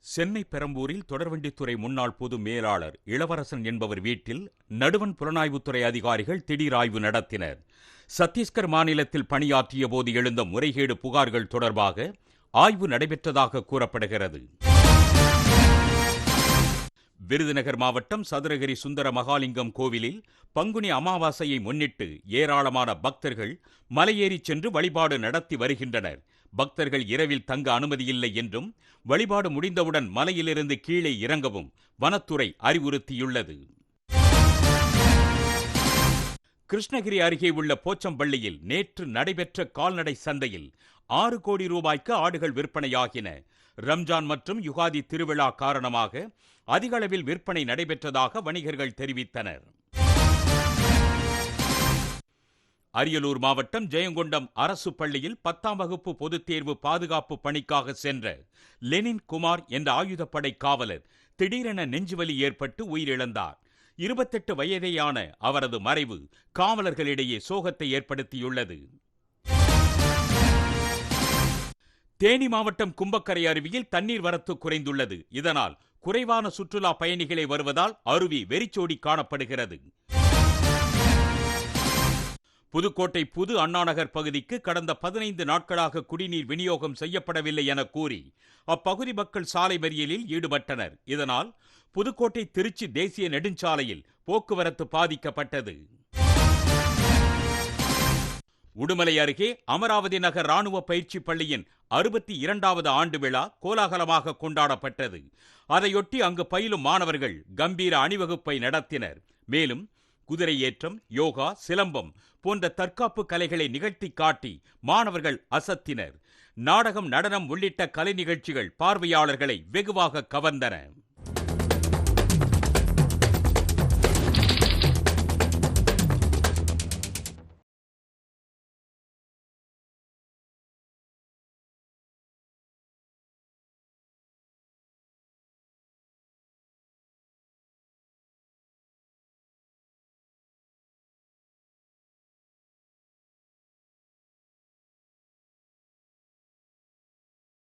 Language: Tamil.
சென்னை பெரம்பூரில் தொடர்வண்டித்துறை முன்னாள் பொது மேலாளர் இளவரசன் என்பவர் வீட்டில் நடுவன் புலனாய்வுத்துறை அதிகாரிகள் திடீர் ஆய்வு நடத்தினர். சத்தீஸ்கர் மாநிலத்தில் பணியாற்றிய போது எழுந்த முறைகேடு புகார்கள் தொடர்பாக ஆய்வு நடைபெற்றதாக கூறப்படுகிறது. விருதுநகர் மாவட்டம் சதுரகிரி சுந்தர மகாலிங்கம் கோவிலில் பங்குனி அமாவாசையை முன்னிட்டு ஏராளமான பக்தர்கள் மலையேறிச் சென்று வழிபாடு நடத்தி வருகின்றனர். பக்தர்கள் இரவில் தங்க அனுமதியில்லை என்றும் வழிபாடு முடிந்தவுடன் மலையிலிருந்து கீழே இறங்கவும் வனத்துறை அறிவுறுத்தியுள்ளது. கிருஷ்ணகிரி அருகே உள்ள போச்சம்பள்ளியில் நேற்று நடைபெற்ற கால்நடை சந்தையில் ஆறு கோடி ரூபாய்க்கு ஆடுகள் விற்பனையாகின. ரம்ஜான் மற்றும் யுகாதி திருவிழா காரணமாக அதிகளவில் விற்பனை நடைபெற்றதாக வணிகர்கள் தெரிவித்தனர். அரியலூர் மாவட்டம் ஜெயங்கொண்டம் அரசு பள்ளியில் பத்தாம் வகுப்பு பொதுத் தேர்வு பாதுகாப்பு பணிக்காக சென்ற லெனின் குமார் என்ற ஆயுதப்படை காவலர் திடீரென நெஞ்சுவலி ஏற்பட்டு உயிரிழந்தார். இருபத்தெட்டு வயதேயான அவரது மறைவு காவலர்களிடையே சோகத்தை ஏற்படுத்தியுள்ளது. தேனி மாவட்டம் கும்பக்கரை அருவியில் தண்ணீர் வரத்து குறைந்துள்ளது. இதனால் குறைவான சுற்றுலா பயணிகளை வருவதால் அருவி வெறிச்சோடி காணப்படுகிறது. புதுக்கோட்டை புது அண்ணாநகர் பகுதிக்கு கடந்த பதினைந்து நாட்களாக குடிநீர் விநியோகம் செய்யப்படவில்லை என கூறி அப்பகுதி மக்கள் சாலை மறியலில் ஈடுபட்டனர். இதனால் புதுக்கோட்டை திருச்சி தேசிய நெடுஞ்சாலையில் போக்குவரத்து பாதிக்கப்பட்டது. உடுமலை அருகே அமராவதி நகர் ராணுவ பயிற்சி பள்ளியின் அறுபத்தி இரண்டாவது ஆண்டு விழா கோலாகலமாக கொண்டாடப்பட்டது. அதையொட்டி அங்கு பயிலும் மாணவர்கள் கம்பீர அணிவகுப்பை நடத்தினர். மேலும் குதிரை ஏற்றம் யோகா சிலம்பம் போன்ற தற்காப்பு கலைகளை நிகழ்த்தி காட்டி மாணவர்கள் அசத்தினர். நாடகம் நடனம் உள்ளிட்ட கலை நிகழ்ச்சிகள் பார்வையாளர்களை வெகுவாக கவர்ந்தன.